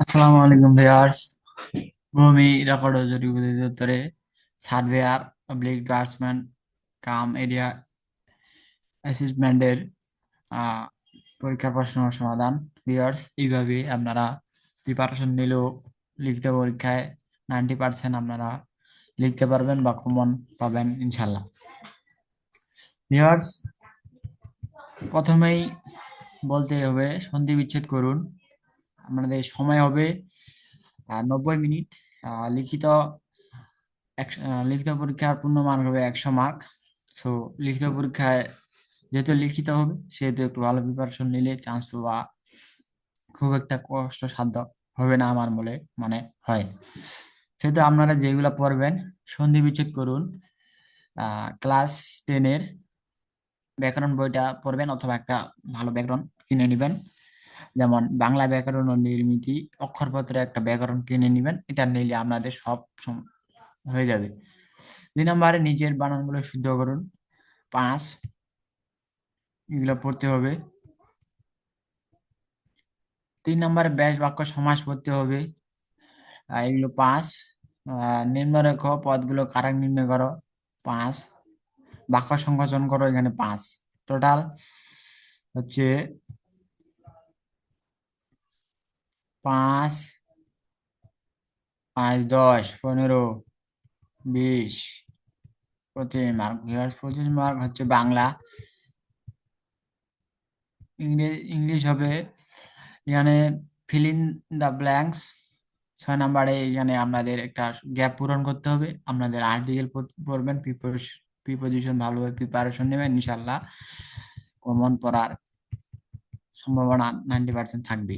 আসসালামু আলাইকুম ভিউয়ার্স। ভূমি রেকর্ড জরিপ অধিদপ্তরে surveyor, public draftsman, cum area অ্যাসিস্টমেন্টের পরীক্ষার প্রশ্ন সমাধান। ভিউয়ার্স এইভাবে আপনারা প্রিপারেশন নিলেও লিখিত পরীক্ষায় নাইনটি পার্সেন্ট আপনারা লিখতে পারবেন বা কমন পাবেন ইনশাল্লাহ ভিউয়ার্স, প্রথমেই বলতে হবে, সন্ধি বিচ্ছেদ করুন। আপনাদের সময় হবে নব্বই মিনিট। লিখিত লিখিত পরীক্ষার পূর্ণ মার্ক হবে একশো মার্ক। সো লিখিত পরীক্ষায় যেহেতু লিখিত হবে, সেহেতু একটু ভালো প্রিপারেশন নিলে চান্স পাওয়া খুব একটা কষ্টসাধ্য হবে না আমার বলে মনে হয়। সেহেতু আপনারা যেগুলো পড়বেন, সন্ধি বিচ্ছেদ করুন। ক্লাস টেনের ব্যাকরণ বইটা পড়বেন অথবা একটা ভালো ব্যাকরণ কিনে নেবেন। যেমন বাংলা ব্যাকরণ ও নির্মিতি অক্ষরপত্রে একটা ব্যাকরণ কিনে নেবেন, এটা নিলে আপনাদের সব হয়ে যাবে। দুই নম্বরে নিজের বানানগুলো শুদ্ধ করুন। পাঁচ, এগুলো পড়তে হবে। তিন নম্বরে ব্যাস বাক্য সমাস পড়তে হবে। এগুলো পাঁচ নিম্ন নিম্নরেখ পদগুলো কারেক্ট নির্ণয় করো, পাঁচ। বাক্য সংকোচন করো, এখানে পাঁচ। টোটাল হচ্ছে পাঁচ পাঁচ, দশ, পনেরো, বিশ, পঁচিশ মার্ক পঁচিশ মার্ক হচ্ছে বাংলা। ইংরেজ ইংলিশ হবে। এখানে ফিল দ্য ব্ল্যাঙ্কস ছয় নাম্বারে এখানে আপনাদের একটা গ্যাপ পূরণ করতে হবে। আপনাদের আর্টিকেল পড়বেন। প্রিপোজিশন ভালোভাবে প্রিপারেশন নেবেন ইনশাল্লাহ কমন পড়ার সম্ভাবনা নাইনটি পার্সেন্ট থাকবে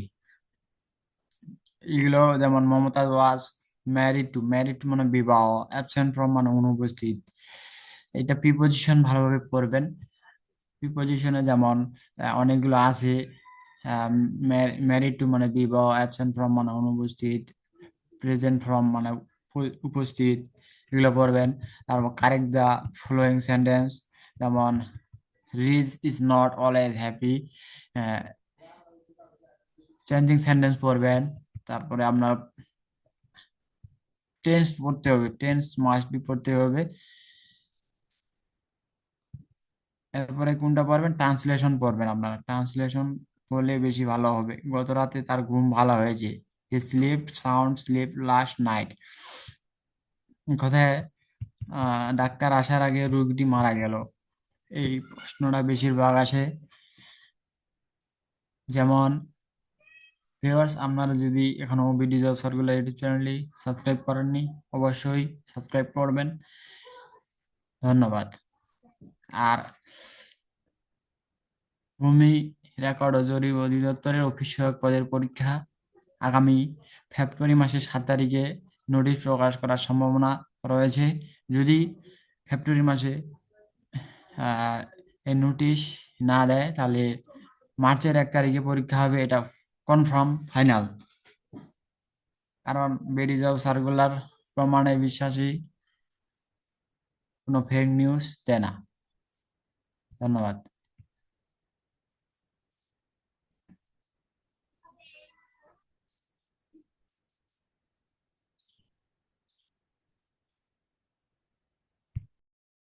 এগুলো যেমন Mumtaz was married to married মানে বিবাহ অ্যাবসেন্ট ফ্রম মানে অনুপস্থিত। এটা প্রিপোজিশন ভালোভাবে পড়বেন। প্রিপোজিশনে যেমন অনেকগুলো আছে ম্যারিড টু মানে বিবাহ অ্যাবসেন্ট ফ্রম মানে অনুপস্থিত প্রেজেন্ট ফ্রম মানে উপস্থিত, এগুলো পড়বেন। তারপর কারেক্ট দ্য ফলোয়িং সেন্টেন্স যেমন Riz is not always happy changing sentence পড়বেন। তারপরে আপনার টেন্স পড়তে হবে টেন্স মাস্ট বি পড়তে হবে। এরপরে কোনটা পড়বেন? ট্রান্সলেশন পড়বেন আপনারা। ট্রান্সলেশন পড়লে বেশি ভালো হবে। গত রাতে তার ঘুম ভালো হয়েছে। He sleep sound sleep last night কথায় ডাক্তার আসার আগে রোগীটি মারা গেল। এই প্রশ্নটা বেশিরভাগ আসে। যেমন ভিউয়ার্স, আপনারা যদি এখনও বিডি জব সার্কুলার ইউটিউব চ্যানেলটি সাবস্ক্রাইব করেননি, অবশ্যই সাবস্ক্রাইব করবেন। ধন্যবাদ। আর ভূমি রেকর্ড ও জরিপ অধিদপ্তরের অফিস সহায়ক পদের পরীক্ষা আগামী ফেব্রুয়ারি মাসের সাত তারিখে নোটিশ প্রকাশ করার সম্ভাবনা রয়েছে। যদি ফেব্রুয়ারি মাসে এই নোটিশ না দেয়, তাহলে মার্চের এক তারিখে পরীক্ষা হবে। এটা কনফার্ম ফাইনাল কারণ বেরিয়ে যাও সার্কুলার প্রমাণে বিশ্বাসী কোনো ফেক নিউজ দেয় না। ধন্যবাদ।